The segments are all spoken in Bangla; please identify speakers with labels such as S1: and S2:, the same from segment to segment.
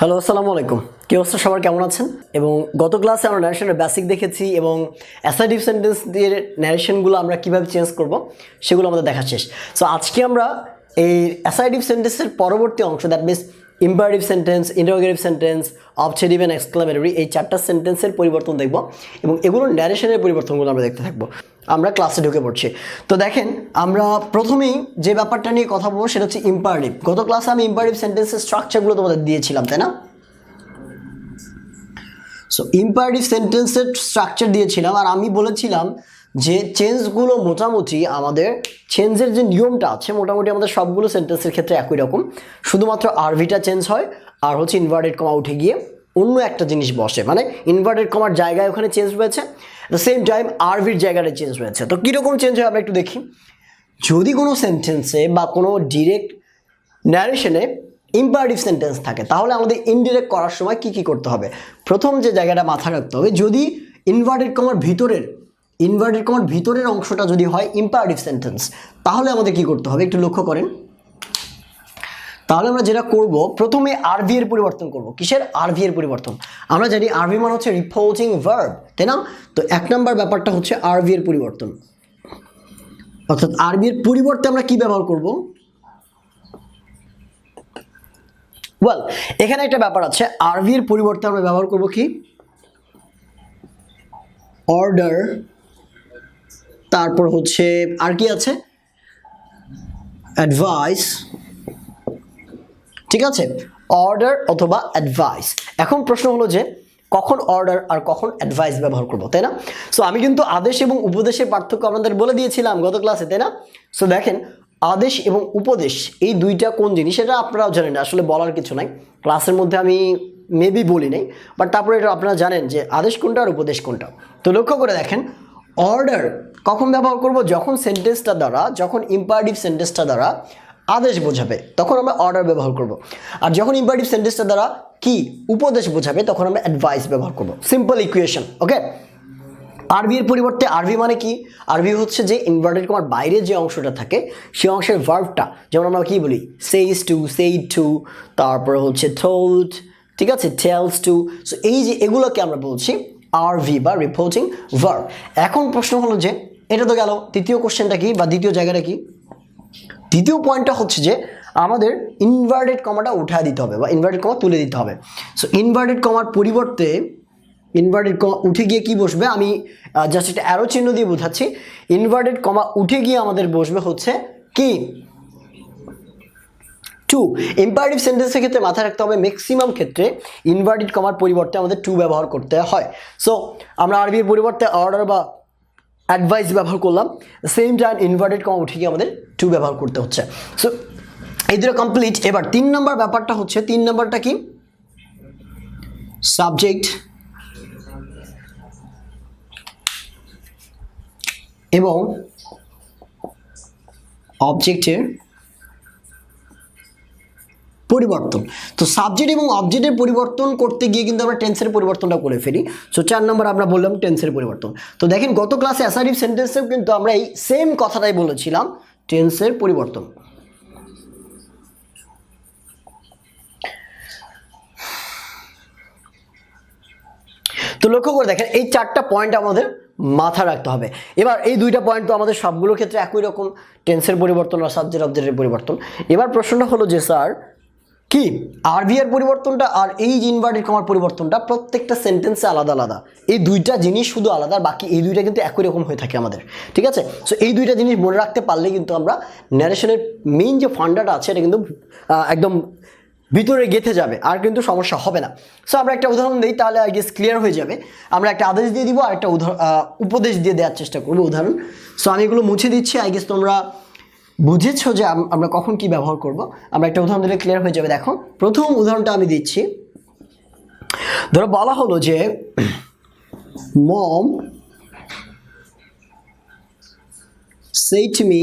S1: হ্যালো, আসসালামু আলাইকুম। কি অবস্থা? সবার কেমন আছেন? এবং গত ক্লাসে আমরা ন্যারেশনের বেসিক দেখেছি এবং অ্যাসাইডিভ সেন্টেন্স দিয়ে ন্যারেশনগুলো আমরা কীভাবে চেঞ্জ করব, সেগুলো আমাদের দেখা শেষ। সো আজকে আমরা এই অ্যাসাইডিভ সেন্টেন্সের পরবর্তী অংশ that means imperative sentence interrogative sentence objective and exclamatory এই চারটা সেন্টেন্সের পরিবর্তন দেখব এবং এগুলোর ন্যারেশনের পরিবর্তনগুলো আমরা দেখতে থাকব। আমরা ক্লাসে ঢুকে পড়ছি। তো দেখেন, আমরা প্রথমেই যে ব্যাপারটা নিয়ে কথা বলব সেটা হচ্ছে ইম্পারেটিভ গত ক্লাসে আমি ইম্পারেটিভ সেন্টেন্সের স্ট্রাকচারগুলো তোমাদের দিয়েছিলাম, তাই না? সো ইম্পারেটিভ সেন্টেন্সের স্ট্রাকচার দিয়েছিলাম আর আমি বলেছিলাম যে চেঞ্জগুলো মোটামুটি আমাদের চেঞ্জের যে নিয়মটা আছে, মোটামুটি আমাদের সবগুলো সেন্টেন্সের ক্ষেত্রে একই রকম। শুধুমাত্র আরভিটা চেঞ্জ হয়, আর হচ্ছে ইনভার্টেড কমা উঠে গিয়ে অন্য একটা জিনিস বসে। মানে ইনভার্টেড কমার জায়গায় ওখানে চেঞ্জ হয়েছে দ্য সেম টাইম আরভির জায়গাটা চেঞ্জ হয়েছে তো কীরকম চেঞ্জ হয় আমরা একটু দেখি। যদি কোনো সেন্টেন্সে বা কোনো ডিরেক্ট ন্যারেশনে ইম্পারেটিভ সেন্টেন্স থাকে, তাহলে আমাদের ইনডিরেক্ট করার সময় কি কি করতে হবে? প্রথম যে জায়গাটা মাথা রাখতে হবে, যদি ইনভার্টেড কমার ভিতরের ইনভার্টেড কমার ভিতরের অংশটা যদি হয় ইম্পারেটিভ সেন্টেন্স তাহলে আমাদের কি করতে হবে? একটু লক্ষ্য করেন। তাহলে আমরা যেটা করব, প্রথমে আরভি এর পরিবর্তন করব। কিসের আরভি এর পরিবর্তন? আমরা জানি আরভি মানে হচ্ছে রিপোর্টিং ভার্ব তাই না? তো এক নম্বর ব্যাপারটা হচ্ছে আরভি এর পরিবর্তন। অর্থাৎ আরবি এর পরিবর্তে আমরা কি ব্যবহার করব? ওয়েল এখানে একটা ব্যাপার আছে। আরবি এর পরিবর্তে আমরা ব্যবহার করব কি? অর্ডার তারপর হচ্ছে আর কি আছে? অ্যাডভাইস ঠিক আছে? অর্ডার অথবা অ্যাডভাইস এখন প্রশ্ন হলো যে, কখন অর্ডার আর কখন অ্যাডভাইস ব্যবহার করব, তাই না? সো আমি কিন্তু আদেশ এবং উপদেশের পার্থক্য আপনাদের বলে দিয়েছিলাম গত ক্লাসে তাই না? সো দেখেন, আদেশ এবং উপদেশ, এই দুইটা কোন জিনিস এটা আপনারাও জানেন আসলে বলার কিছু নাই। ক্লাসের মধ্যে আমি মেবি বলি নাই বাট তারপরে এটা আপনারা জানেন যে, আদেশ কোনটা আর উপদেশ কোনটা? তো লক্ষ্য করে দেখেন অর্ডার কখন ব্যবহার করব? যখন সেন্টেন্সটা দ্বারা, যখন ইম্পারেটিভ সেন্টেন্সটা দ্বারা আদেশ বোঝাবে, তখন আমরা অর্ডার ব্যবহার করব। আর যখন ইম্পারেটিভ সেন্টেন্সটা দ্বারা কি উপদেশ বোঝাবে, তখন আমরা অ্যাডভাইস ব্যবহার করব। সিম্পল ইকুয়েশন ওকে আরবি এর পরিবর্তে আরবি মানে কি? আরবি হচ্ছে যে ইনভার্টেড কমার বাইরে যে অংশটা থাকে, সেই অংশের ভার্বটা যেমন আমরা কি বলি? সেইস টু সেই টু তারপর হচ্ছে থোল্ড ঠিক আছে? টেলস টু সো এই যে এগুলোকে আমরা বলছি আরভি বা রিপোর্টিং ভার্ব এখন প্রশ্ন হলো যে, এটা তো গেল, তৃতীয় কোশ্চেনটা কি বা দ্বিতীয় জায়গাটা কি? দ্বিতীয় পয়েন্টটা হচ্ছে যে, আমাদের ইনভার্টেড কমাটা উঠা দিতে হবে বা ইনভার্টেড কমা তুলে দিতে হবে। সো ইনভার্টেড কমার পরিবর্তে ইনভার্টেড কমা উঠে গিয়ে কি বসবে? আমি জাস্ট একটা অ্যারো চিহ্ন দিয়ে বোঝাচ্ছি। ইনভার্টেড কমা উঠে গিয়ে আমাদের বসবে হচ্ছে কি? টু ইম্পারেটিভ সেন্টেন্সের ক্ষেত্রে মাথায় রাখতে হবে ম্যাক্সিমাম ক্ষেত্রে ইনভার্টেড কমার পরিবর্তে আমাদের টু ব্যবহার করতে হয়। সো আমরা আরবির পরিবর্তে অর্ডার বা অ্যাডভাইস ব্যবহার করলাম সেম টাইম ইনভার্টেড কমা উঠে গিয়ে আমাদের টু ব্যবহার করতে হচ্ছে। সো এই দুটো কমপ্লিট এবার তিন নম্বর ব্যাপারটা হচ্ছে, তিন নম্বরটা কি? সাবজেক্ট এবং অবজেক্টের পরিবর্তন। তো সাবজেক্ট এবং অবজেক্টের পরিবর্তন করতে গিয়ে কিন্তু আমরা টেন্সের পরিবর্তনটা করে ফেলি। সো চার নম্বর আমরা বললাম টেন্সের পরিবর্তন। তো দেখেন গত ক্লাসে অ্যাসারিভ সেন্টেন্সেও কিন্তু আমরা এই সেম কথাটাই বলেছিলাম টেন্সের পরিবর্তন। তো লক্ষ্য করে দেখেন, এই চারটা পয়েন্ট আমাদের মাথা রাখতে হবে। এবার এই দুইটা পয়েন্ট তো আমাদের সবগুলোর ক্ষেত্রে একই রকম টেন্সের পরিবর্তন আর সাবজেক্ট অবজেক্টের পরিবর্তন। এবার প্রশ্নটা হলো যে স্যার কি? আরবি এর পরিবর্তনটা আর এই ইনভার্টেড কমার পরিবর্তনটা প্রত্যেকটা সেন্টেন্সে আলাদা আলাদা। এই দুইটা জিনিস শুধু আলাদা, বাকি এই দুইটা কিন্তু একই রকম হয়ে থাকে আমাদের। ঠিক আছে? সো এই দুইটা জিনিস মনে রাখতে পারলে কিন্তু আমরা ন্যারেশনের মেইন যে ফান্ডাটা আছে, এটা কিন্তু একদম ভিতরে গেঁথে যাবে, আর কিন্তু সমস্যা হবে না। সো আমরা একটা উদাহরণ দিই, তাহলে আই গেস ক্লিয়ার হয়ে যাবে। আমরা একটা আদেশ দিয়ে দিব আর একটা উপদেশ দিয়ে দেওয়ার চেষ্টা করব, উদাহরণ। সো আমি এগুলো মুছে দিচ্ছি আই গেস তোমরা বুঝেছ যে আমরা কখন কি ব্যবহার করব? আমরা একটা উদাহরণ দিলে ক্লিয়ার হয়ে যাবে। দেখো, প্রথম উদাহরণটা আমি দিচ্ছি। ধরো, বলা হলো যে মম to me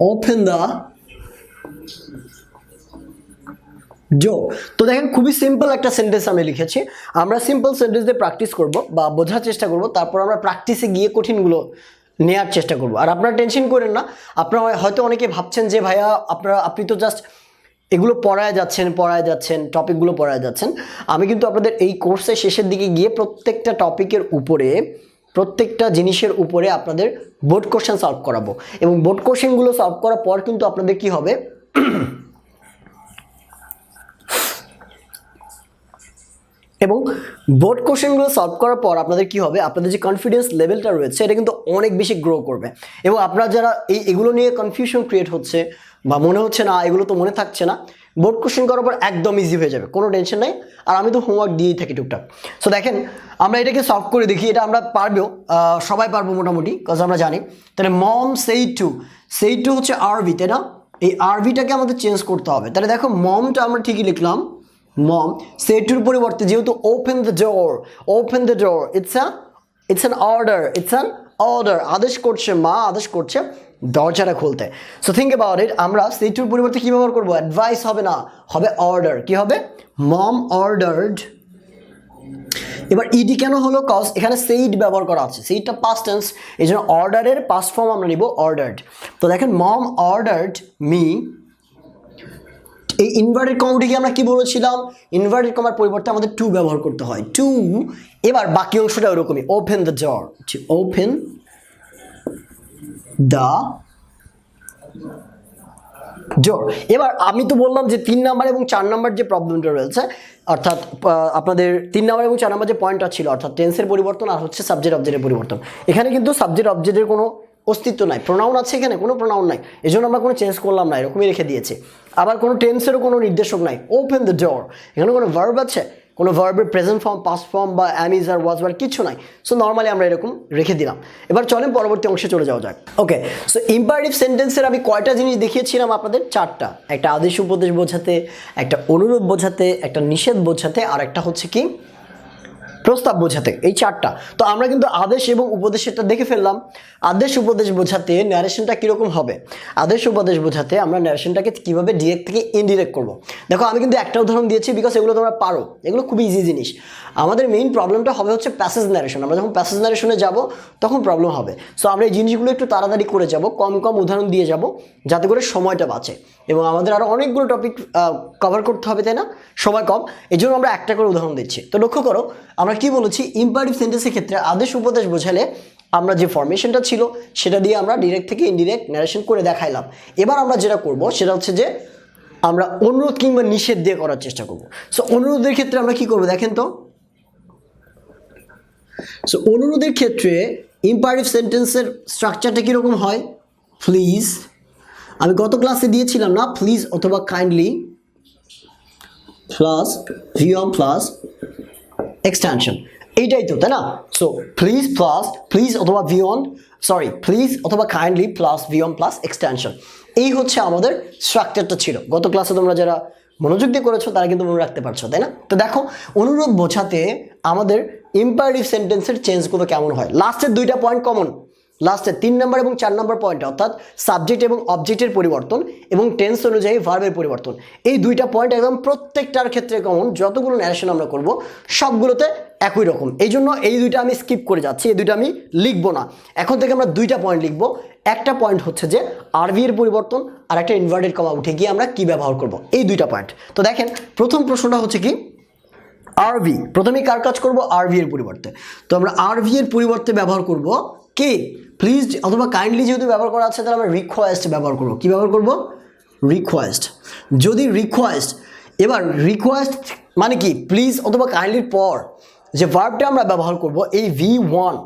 S1: open the জো, তো দেখেন খুবই সিম্পল একটা সেন্টেন্স আমি লিখেছি। আমরা সিম্পল সেন্টেন্স দিয়ে প্র্যাকটিস করব বা বোঝার চেষ্টা করব, তারপর আমরা প্র্যাকটিসে গিয়ে কঠিনগুলো নেওয়ার চেষ্টা করব। আর আপনারা টেনশন করেন না, আপনারা হয়তো অনেকে ভাবছেন যে ভাইয়া আপনারা, আপনি তো জাস্ট এগুলো পড়ায় যাচ্ছেন পড়ায় যাচ্ছেন টপিকগুলো পড়ায় যাচ্ছেন। আমি কিন্তু আপনাদের এই কোর্সের শেষের দিকে গিয়ে প্রত্যেকটা টপিকের উপরে, প্রত্যেকটা জিনিসের উপরে আপনাদের বোর্ড কোশ্চেন সলভ করাবো। এবং বোর্ড কোশ্চেনগুলো সলভ করার পর কিন্তু আপনাদের কি হবে? এবং বোর্ড কোশ্চেনগুলো সলভ করার পর আপনাদের কি হবে? আপনাদের যে কনফিডেন্স লেভেলটা রয়েছে, এটা কিন্তু অনেক বেশি গ্রো করবে। এবং আপনারা যারা এই এগুলো নিয়ে কনফিউশন ক্রিয়েট হচ্ছে বা মনে হচ্ছে না, এগুলো তো মনে থাকছে না বোর্ড কোশ্চেন করার পর একদম ইজি হয়ে যাবে, কোনো টেনশন নেই। আর আমি তো হোমওয়ার্ক দিয়েই থাকি টুকটাক। সো দেখেন, আমরা এটাকে সলভ করে দেখি, এটা আমরা পারবেও সবাই পারব মোটামুটি কজ আমরা জানি। তাহলে মম সেই টু সেই টু হচ্ছে আরবি তাই না? এই আরবিটাকে আমাদের চেঞ্জ করতে হবে। তাহলে দেখো মমটা আমরা ঠিকই লিখলাম। মম সেটুর পরিবর্তে যেহেতু open the door open the door it's a it's an order it's an order আদেশ করছে মা, আদেশ করছে দরজাটা খুলতে। সো থিঙ্ক অ্যাবাউট ইট আমরা সেটুর পরিবর্তে কী ব্যবহার করব? অ্যাডভাইস হবে না, হবে অর্ডার কি হবে? মম অর্ডার্ড এবার ইডি কেন হলো? কজ এখানে সেইড ব্যবহার করা আছে সেইডটা পাস্ট টেন্স এই জন্য অর্ডারের পাস্ট ফর্ম আমরা নিব অর্ডার্ড তো দেখেন, মম অর্ডার্ড মি এই ইনভার্টেড কমাটিকে আমরা কি বলেছিলাম? ইনভার্টেড কমার পরিবর্তে আমাদের টু ব্যবহার করতে হয়। টু এবার বাকি অংশটা ওরকমই। Open the door open the door এবার আমি তো বললাম যে তিন নাম্বার এবং চার নাম্বার যে প্রবলেমটা রয়েছে, অর্থাৎ আপনাদের তিন নাম্বার এবং চার নাম্বার যে পয়েন্টটা ছিল, অর্থাৎ টেন্সের পরিবর্তন আর হচ্ছে সাবজেক্ট অবজেক্টের পরিবর্তন। এখানে কিন্তু সাবজেক্ট অবজেক্টের কোনো অস্তিত্ব নাই প্রোনাউন আছে এখানে, কোনো প্রোনাউন নাই। এই জন্য আমরা কোনো চেঞ্জ করলাম না, এরকমই রেখে দিয়েছি। আবার কোনো টেন্সেরও কোনো নির্দেশক নাই ওপেন দ্য ডোর এখানে কোনো ভার্ব আছে, কোনো ভার্বের প্রেজেন্ট ফর্ম পাস্ট ফর্ম বা am is are was were কিছু নাই। সো নর্মালি আমরা এরকম রেখে দিলাম। এবার চলেন পরবর্তী অংশে চলে যাওয়া যাক। ওকে সো ইম্পারেটিভ সেন্টেন্সের আমি কয়টা জিনিস দেখিয়েছিলাম আপনাদের? চারটা। একটা আদেশ উপদেশ বোঝাতে, একটা অনুরোধ বোঝাতে, একটা নিষেধ বোঝাতে আর একটা হচ্ছে কি? প্রস্তাব বোঝাতে, এই চারটা। তো আমরা কিন্তু আদেশ এবং উপদেশেরটা দেখে ফেললাম। আদেশ, উপদেশ বোঝাতে ন্যারেশনটা কীরকম হবে? আদেশ, উপদেশ বোঝাতে আমরা ন্যারেশনটাকে কীভাবে ডিরেক্ট থেকে ইনডিরেক্ট করব? দেখো, আমি কিন্তু একটা উদাহরণ দিয়েছি বিকজ এগুলো তোমরা পারো। এগুলো খুবই ইজি জিনিস। আমাদের মেইন প্রবলেমটা হবে হচ্ছে প্যাসেজ ন্যারেশন আমরা যখন প্যাসেজ ন্যারেশনে যাব, তখন প্রবলেম হবে। সো আমরা এই জিনিসগুলো একটু তাড়াতাড়ি করে যাব, কম কম উদাহরণ দিয়ে যাব, যাতে করে সময়টা বাঁচে। এবং আমাদের আরও অনেকগুলো টপিক কভার করতে হবে, তাই না? সময় কম। এই জন্য আমরা একটা করে উদাহরণ দিচ্ছি। তো লক্ষ্য করো, আমরা কি বলেছি? ইম্পারেটিভ সেন্টেন্সের ক্ষেত্রে আদেশ উপদেশ বোঝালে আমরা যে ফরমেশনটা ছিল, সেটা দিয়ে আমরা ডিরেক্ট থেকে ইনডিরেক্ট ন্যারেশন করে দেখাইলাম। এবার আমরা যেটা করব, সেটা হচ্ছে যে আমরা অনুরোধ কিংবা নিষেধ দিয়ে করার চেষ্টা করব। সো অনুরোধের ক্ষেত্রে আমরা কি করব দেখেন তো? সো অনুরোধের ক্ষেত্রে ইম্পারেটিভ সেন্টেন্সের স্ট্রাকচারটা কীরকম হয়? প্লিজ আমি গত ক্লাসে দিয়েছিলাম না প্লিজ অথবা kindly plus V one plus extension এইটাই তো, তাই না? সো প্লিজ প্লাস প্লিজ অথবা ভিওন সরি প্লিজ অথবা kindly plus V one plus extension এই হচ্ছে আমাদের স্ট্রাকচারটা ছিল। গত ক্লাসে তোমরা যারা মনোযোগ দিয়ে করেছ, তারা কিন্তু মনে রাখতে পারছ, তাই না? তো দেখো অনুরোধ বোঝাতে আমাদের ইম্পারেটিভ সেন্টেন্সের চেঞ্জগুলো কেমন হয়? লাস্টের দুইটা পয়েন্ট কমন লাস্টে তিন নম্বর এবং চার নম্বর পয়েন্ট অর্থাৎ সাবজেক্ট এবং অবজেক্টের পরিবর্তন এবং টেন্স অনুযায়ী ভার্বের পরিবর্তন। এই দুইটা পয়েন্ট একদম প্রত্যেকটার ক্ষেত্রে কমন যতগুলো ন্যারেশন আমরা করব, সবগুলোতে একই রকম। এই জন্য এই দুইটা আমি স্কিপ করে যাচ্ছি, এই দুইটা আমি লিখব না। এখন থেকে আমরা দুইটা পয়েন্ট লিখব। একটা পয়েন্ট হচ্ছে যে আরবি এর পরিবর্তন আর একটা ইনভার্টেড কমা উঠে গিয়ে আমরা কি ব্যবহার করব? এই দুইটা পয়েন্ট তো দেখেন, প্রথম প্রশ্নটা হচ্ছে কি? আরভি প্রথমে কার কাজ করব? আরভি এর পরিবর্তে। তো আমরা আরভি এর পরিবর্তে ব্যবহার করব কে? প্লিজ অথবা কাইন্ডলি যেহেতু ব্যবহার করা আছে, তাহলে আমরা রিকোয়েস্ট ব্যবহার করব। কী ব্যবহার করব? রিকোয়েস্ট যদি রিকোয়েস্ট এবার রিকোয়েস্ট মানে কি? প্লিজ অথবা কাইন্ডলির পর যে ভার্বটা আমরা ব্যবহার করব, এই ভি ওয়ান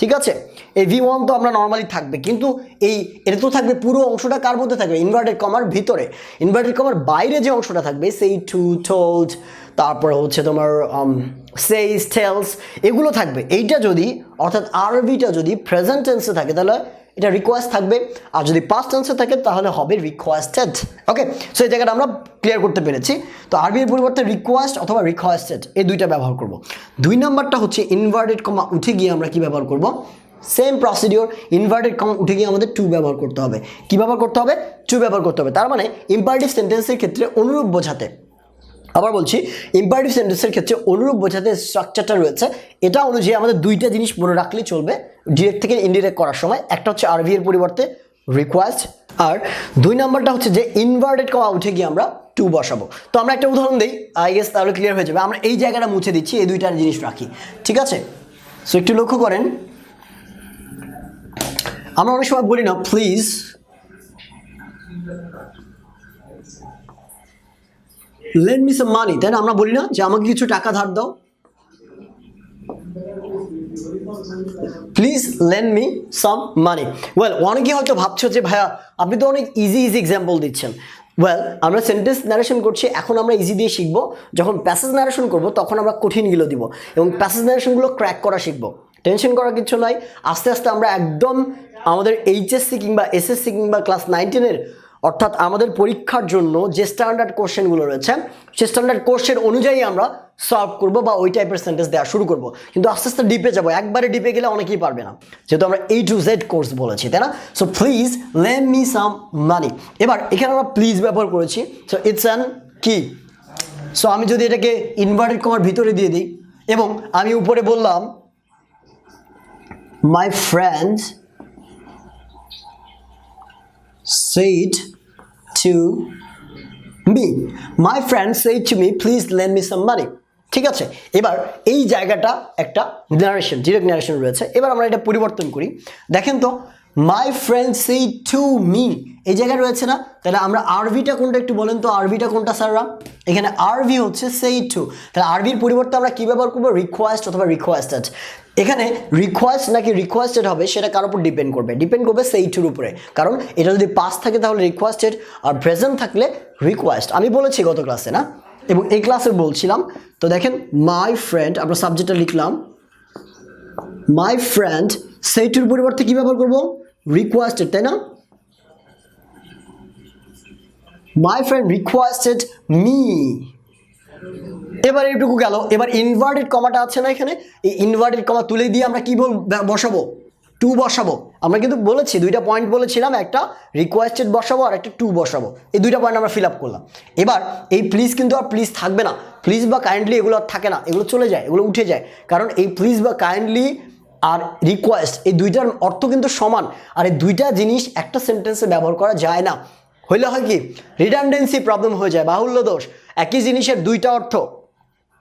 S1: ঠিক আছে? এই ভি ওয়ান তো আমরা নর্মালি থাকবে, কিন্তু এই, এটা তো থাকবে পুরো অংশটা কার মধ্যে থাকবে? ইনভার্টেড কমার ভিতরে। ইনভার্টেড কমার বাইরে যে অংশটা থাকবে, সেই টু টোল্ড তারপরে হচ্ছে তোমার সেইস টেলস এগুলো থাকবে। এইটা যদি, অর্থাৎ আরবিটা যদি প্রেজেন্ট টেন্সে থাকে, তাহলে এটা রিকোয়েস্ট থাকবে। আর যদি পাস্ট টেন্সে থাকে, তাহলে হবে রিকোয়েস্টেড ওকে সো এই জায়গাটা আমরা ক্লিয়ার করতে পেরেছি। তো আরবির পরিবর্তে রিকোয়েস্ট অথবা রিকোয়েস্টেড এই দুইটা ব্যবহার করব। দুই নাম্বারটা হচ্ছে ইনভার্টেড কমা উঠে গিয়ে আমরা কি ব্যবহার করব? সেম প্রসিডিওর ইনভার্টেড কমা উঠে গিয়ে আমাদের টু ব্যবহার করতে হবে। কি ব্যবহার করতে হবে? টু ব্যবহার করতে হবে। তার মানে ইম্পারেটিভ সেন্টেন্সের ক্ষেত্রে অনুরূপ বোঝাতে। আবার বলছি ইম্পারেটিভ সেন্টেন্সের ক্ষেত্রে অনুরূপ বোঝাতে স্ট্রাকচারটা রয়েছে। এটা অনুযায়ী আমাদের দুইটা জিনিস মনে রাখলেই চলবে। ডিরেক্ট থেকে ইনডিরেক্ট করার সময়। একটা হচ্ছে আরভি এর পরিবর্তে রিকোয়েস্ট আর দুই নাম্বারটা হচ্ছে যে ইনভার্টেড কমা উঠে গিয়ে আমরা টু বসাবো। তো আমরা একটা উদাহরণ দিই। আই গেস তাহলে ক্লিয়ার হয়ে যাবে। আমরা এই জায়গাটা মুছে দিচ্ছি, এই দুইটা জিনিস রাখি। ঠিক আছে? সো একটু লক্ষ্য করেন। আমরা অনেক সময় বলি না please lend me some money তাই না? আমরা বলি না যে আমাকে কিছু টাকা ধার দাও। Please lend me some money well অনেকেই হয়তো ভাবছ যে, ভাইয়া, আপনি তো অনেক ইজি ইজি এক্সাম্পল দিচ্ছেন। ওয়েল আমরা সেন্টেন্স ন্যারেশন করছি, এখন আমরা ইজি দিয়ে শিখব। যখন প্যাসেজ ন্যারেশন করব, তখন আমরা কঠিনগুলো দিব এবং প্যাসেজ ন্যারেশনগুলো ক্র্যাক করা শিখব। টেনশন করার কিছু নাই। আস্তে আস্তে আমরা একদম আমাদের এইচএসসি কিংবা এসএসসি কিংবা ক্লাস নাইনটিনের অর্থাৎ আমাদের পরীক্ষার জন্য যে স্ট্যান্ডার্ড কোশ্চেনগুলো রয়েছে, সে স্ট্যান্ডার্ড কোশ্চেন অনুযায়ী আমরা সলভ করব বা ওই টাইপের সেন্টেন্স দেওয়া শুরু করব। কিন্তু আস্তে আস্তে ডিপে যাব। একবারে ডিপে গেলে অনেকেই পারবে না। যেহেতু আমরা এই টু জেড কোর্স বলেছি, তাই না? So please lend me some money এবার এখানে আমরা প্লিজ ব্যবহার করেছি। সো ইটস অ্যান কি সো আমি যদি এটাকে ইনভার্টেড কমার ভিতরে দিয়ে দিই, এবং আমি উপরে বললাম my friend said to me my friend said to me, please lend me some money. ঠিক আছে? এবার এই জায়গাটা একটা নারেশন ডিরেক্ট নারেশন রয়েছে। এবার আমরা এটা পরিবর্তন করি। দেখেন তো my friend said to me এই জায়গায় রয়েছে না? তাহলে আমরা আরভিটা কোনটা একটু বলেন তো? আরভিটা কোনটা, স্যাররা? এখানে আরভি হচ্ছে সেই টু তাহলে আরভির পরিবর্তে আমরা কী ব্যবহার করব? রিকোয়েস্ট অথবা রিকোয়েস্টেড এখানে রিকোয়েস্ট নাকি রিকোয়েস্টেড হবে সেটা কার উপর ডিপেন্ড করবে? ডিপেন্ড করবে সেই টুর উপরে। কারণ এটা যদি পাস থাকে তাহলে রিকোয়েস্টেড আর প্রেজেন্ট থাকলে রিকোয়েস্ট আমি বলেছি গত ক্লাসে না? এবং এই ক্লাসে বলছিলাম। তো দেখেন মাই ফ্রেন্ড আমরা সাবজেক্টটা লিখলাম। মাই ফ্রেন্ড সেইটির পরিবর্তে কী ব্যবহার করব রিকোয়েস্টেড তাই না? মাই ফ্রেন্ড রিকোয়েস্টেড মি এবার এইটুকু গেল। এবার ইনভার্টেড কমাটা আছে না এখানে? এই ইনভার্টেড কমা তুলে দিয়ে আমরা কী বল বসাবো? টু বসাবো। আমরা কিন্তু বলেছি, দুইটা পয়েন্ট বলেছিলাম, একটা রিকোয়েস্টেড বসাবো আর একটা টু বসাবো। এই দুইটা পয়েন্ট আমরা ফিল আপ করলাম। এবার এই প্লিজ কিন্তু আর প্লিজ থাকবে না। প্লিজ বা কাইন্ডলি এগুলো আর থাকে না। এগুলো চলে যায়, এগুলো উঠে যায়। কারণ এই প্লিজ বা কাইন্ডলি আর রিকোয়েস্ট এই দুইটার অর্থ কিন্তু সমান। আর এই দুইটা জিনিস একটা সেন্টেন্সে ব্যবহার করা যায় না। হইলে হয় কি? রিডান্ডেন্সি প্রবলেম হয়ে যায়, বাহুল্য দোষ। একই জিনিসের দুইটা অর্থ।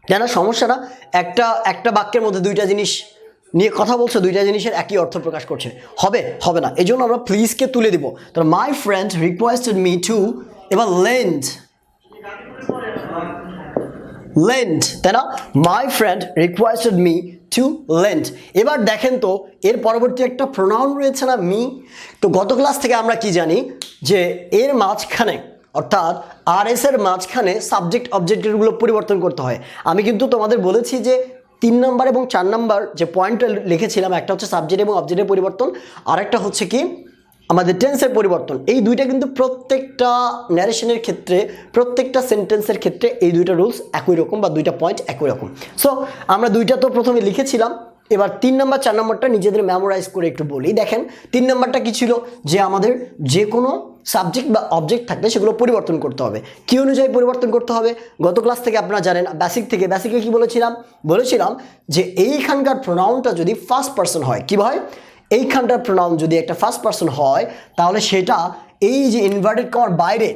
S1: জানা সমস্যা না একটা একটা বাক্যের মধ্যে দুইটা জিনিস নিয়ে কথা বলছে, দুইটা জিনিসের একই অর্থ প্রকাশ করছে। হবে হবে না। এই জন্য আমরা প্লিজকে তুলে দিব। তো my friend requested me to এবার লেন্ড লেন্ড তাই না? My friend requested me to lend এবার দেখেন তো, এর পরবর্তী একটা প্রোনাউন রয়েছে না মি তো গত ক্লাস থেকে আমরা কি জানি? যে এর মাঝখানে, অর্থাৎ আর এর মাঝখানে সাবজেক্ট অবজেক্টগুলো পরিবর্তন করতে হয়। আমি কিন্তু তোমাদের বলেছি যে তিন নম্বর এবং চার নম্বর যে পয়েন্ট লিখেছিলাম, একটা হচ্ছে সাবজেক্ট এবং অবজেক্টের পরিবর্তন, আরেকটা হচ্ছে কি, আমাদের টেন্সের পরিবর্তন। এই দুইটা কিন্তু প্রত্যেকটা ন্যারেশনের ক্ষেত্রে, প্রত্যেকটা সেন্টেন্সের ক্ষেত্রে এই দুইটা রুলস একই রকম বা দুইটা পয়েন্ট একই রকম। সো আমরা দুইটা তো প্রথমে লিখেছিলাম এবার তিন নম্বর, চার নম্বরটা নিজেদের মেমোরাইজ করে একটু বলি। দেখেন, তিন নম্বরটা কি ছিল? যে আমাদের যে কোনো সাবজেক্ট বা অবজেক্ট থাকলে সেগুলো পরিবর্তন করতে হবে। কি অনুযায়ী পরিবর্তন করতে হবে? গত ক্লাস থেকে আপনারা জানেন বেসিক থেকে বেসিকে কি বলেছিলাম? বলেছিলাম যে এইখানকার প্রোনাউনটা যদি ফার্স্ট পার্সন হয়, কী হয়? এইখানটার প্রোনাউন যদি একটা ফার্স্ট পার্সন হয়, তাহলে সেটা এই যে ইনভার্টেড কমার বাইরে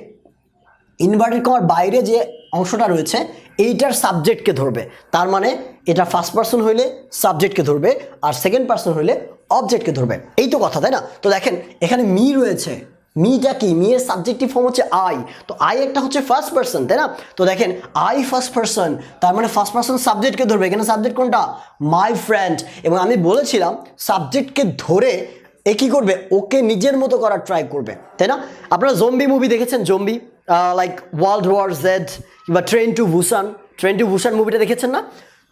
S1: ইনভার্টেড কমার বাইরে যে অংশটা রয়েছে, এইটার সাবজেক্টকে ধরবে। তার মানে এটা ফার্স্ট পার্সন হইলে সাবজেক্টকে ধরবে আর সেকেন্ড পার্সন হইলে অবজেক্টকে ধরবে। এই তো কথা, তাই না? তো দেখেন, এখানে মি রয়েছে। মিটা কি? মিয়ের সাবজেক্টিভ ফর্ম হচ্ছে আই তো আই একটা হচ্ছে ফার্স্ট পার্সন তাই না? তো দেখেন আই ফার্স্ট পার্সন তার মানে ফার্স্ট পার্সন সাবজেক্টকে ধরবে। এখানে সাবজেক্ট কোনটা? মাই ফ্রেন্ড এবং আমি বলেছিলাম সাবজেক্টকে ধরে এ কী করবে? ওকে নিজের মতো করার ট্রাই করবে, তাই না? আপনারা জম্বি মুভি দেখেছেন? Zombie like world war Z কিংবা train to Busan train to Busan মুভিটা দেখেছেন না?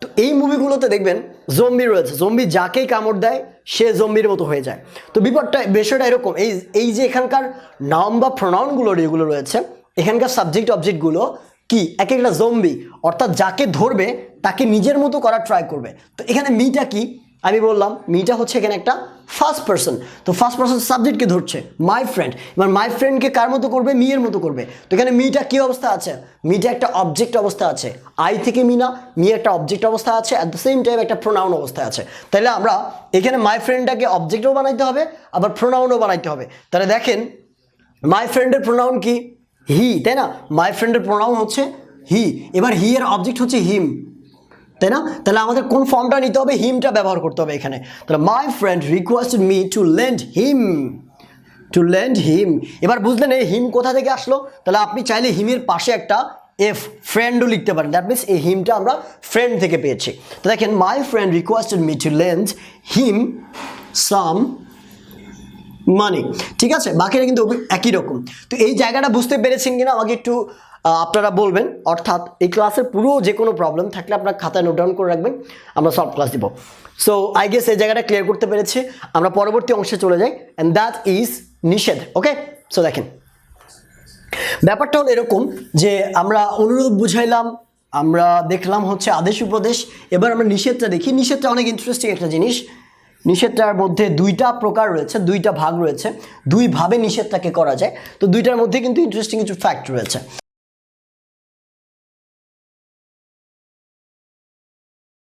S1: তো এই মুভিগুলোতে দেখবেন জম্বি রয়েছে। জম্বি যাকেই কামড় দেয়, সে জম্বির মতো হয়ে যায়। তো বিপদটা, বিষয়টা এরকম, এই এই যে এখানকার নাম বা প্রনাউনগুলো যেগুলো রয়েছে, এখানকার সাবজেক্ট অবজেক্টগুলো কি? এক একটা জম্বি অর্থাৎ যাকে ধরবে, তাকে নিজের মতো করার ট্রাই করবে। তো এখানে মিটা কি? আমি বললাম, মিটা হচ্ছে এখানে একটা ফার্স্ট পার্সন তো ফার্স্ট পার্সন সাবজেক্টকে ধরছে? মাই ফ্রেন্ড এবার মাই ফ্রেন্ডকে কার মতো করবে? মি এর মতো করবে। তো এখানে মিটা কী অবস্থা আছে? মিটা একটা অবজেক্ট অবস্থা আছে। আই থেকে মিনা মি একটা অবজেক্ট অবস্থা আছে। অ্যাট দ্য সেম টাইম একটা প্রোনাউন অবস্থা আছে। তাহলে আমরা এখানে মাই ফ্রেন্ডটাকে অবজেক্টও বানাইতে হবে, আবার প্রোনাউনও বানাইতে হবে। তাহলে দেখেন মাই ফ্রেন্ডের প্রোনাউন কি? হি তাই না? মাই ফ্রেন্ডের প্রোনাউন হচ্ছে হি এবার হি এর অবজেক্ট হচ্ছে হিম তাই না? তাহলে আমাদের কোন ফর্মটা নিতে হবে? হিমটা ব্যবহার করতে হবে এখানে। তাহলে my friend requested me to lend him to lend him এবার বুঝলেন এই হিম কোথা থেকে আসলো? তাহলে আপনি চাইলে হিমের পাশে একটা এফ ফ্রেন্ডও লিখতে পারেন। দ্যাট মিনস এই হিমটা আমরা ফ্রেন্ড থেকে পেয়েছি। তো দেখেন my friend requested me to lend him some money ঠিক আছে? বাকিরা কিন্তু একই রকম। তো এই জায়গাটা বুঝতে পেরেছেন কিনা? আমাকে একটু আপনারা বলবেন, অর্থাৎ এই ক্লাসের পুরো যে কোনো প্রবলেম থাকলে আপনার খাতায় নোট ডাউন করে রাখবেন, আমরা সলভ ক্লাস দিব। সো আই গেস এই জায়গাটা ক্লিয়ার করতে পেরেছি। আমরা পরবর্তী অংশে চলে যাই অ্যান্ড দ্যাট ইজ নিষেধ ওকে সো দেখেন। ব্যাপারটা হলো এরকম যে আমরা অনুরোধ বুঝাইলাম, আমরা দেখলাম হচ্ছে আদেশ উপদেশ, এবার আমরা নিষেধটা দেখি। নিষেধটা অনেক ইন্টারেস্টিং একটা জিনিস। নিষেধটার মধ্যে দুইটা প্রকার রয়েছে, দুইটা ভাগ রয়েছে। দুইভাবে নিষেধটাকে করা যায়। তো দুইটার মধ্যে কিন্তু ইন্টারেস্টিং কিছু ফ্যাক্ট রয়েছে।